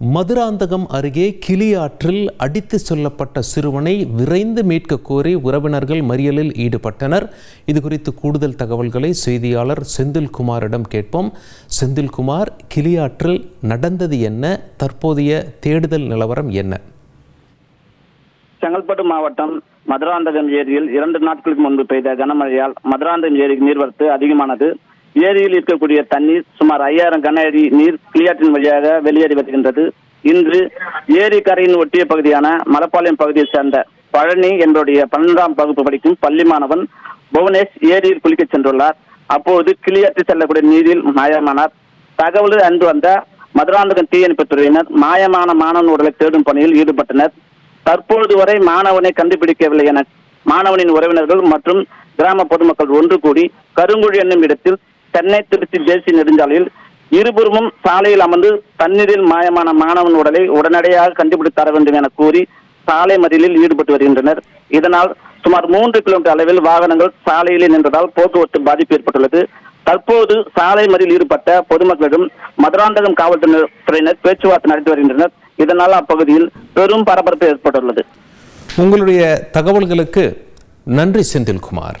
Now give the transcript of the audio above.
மதுராந்தகம் அருகே கிளியாற்றில் அடித்து செல்லப்பட்ட சிறுவனை விரைந்து மீட்க கோரி உறவினர்கள் மறியலில் ஈடுபட்டனர். இது குறித்து கூடுதல் தகவல்களை செய்தியாளர் செந்தில்குமாரிடம் கேட்போம். செந்தில்குமார் கிளியாற்றில் நடந்தது என்ன? தற்போதைய தேடுதல் நிலவரம் என்ன? செங்கல்பட்டு மாவட்டம் மதுராந்தகம் ஏரியில் இரண்டு நாட்களுக்கு முன்பு பெய்த கனமழையால் மதுராந்தகம் ஏரிக்கு நீர்வரத்து அதிகமானது. ஏரியில் இருக்கக்கூடிய தண்ணீர் சுமார் ஐயாயிரம் கன அடி நீர் கிளியாற்றின் வழியாக வெளியேறி வருகின்றது. இன்று ஏரி கரையின் ஒட்டிய பகுதியான மலப்பாளையம் பகுதியை சேர்ந்த பழனி என்பவருடைய பன்னெண்டாம் வகுப்பு படிக்கும் பள்ளி மாணவன் புவனேஷ் ஏரியில் குளிக்கச் சென்றுள்ளார். அப்போது கிளியாற்றி செல்லக்கூடிய நீரில் மாயமானார். தகவல் அன்று வந்த மதுராந்தகம் தீயணைப்புத் துறையினர் மாயமான மாணவன் உடலை தேடும் பணியில் ஈடுபட்டனர். தற்பொழுது வரை மாணவனை கண்டுபிடிக்கவில்லை என மாணவனின் உறவினர்கள் மற்றும் கிராம பொதுமக்கள் ஒன்று கூடி கருங்குழி என்னும் இடத்தில் சென்னை திருச்சி தேசிய நெடுஞ்சாலையில் இருபுறமும் சாலையில் அமர்ந்து தண்ணீரில் மாயமான மாணவன் உடலை உடனடியாக கண்டுபிடித்து தர வேண்டும் என கூறி சாலை மறியலில் ஈடுபட்டு வருகின்றனர். இதனால் சுமார் மூன்று கிலோமீட்டர் அளவில் வாகனங்கள் சாலையிலே நின்றதால் போக்குவரத்து பாதிப்பு ஏற்பட்டுள்ளது. தற்போது சாலை மறியில் ஈடுபட்ட பொதுமக்களிடம் மதுராந்தகம் காவல்துறையினர் பேச்சுவார்த்தை நடத்தி வருகின்றனர். இதனால் அப்பகுதியில் பெரும் பரபரப்பு ஏற்பட்டுள்ளது. உங்களுடைய தகவல்களுக்கு நன்றி செந்தில்குமார்.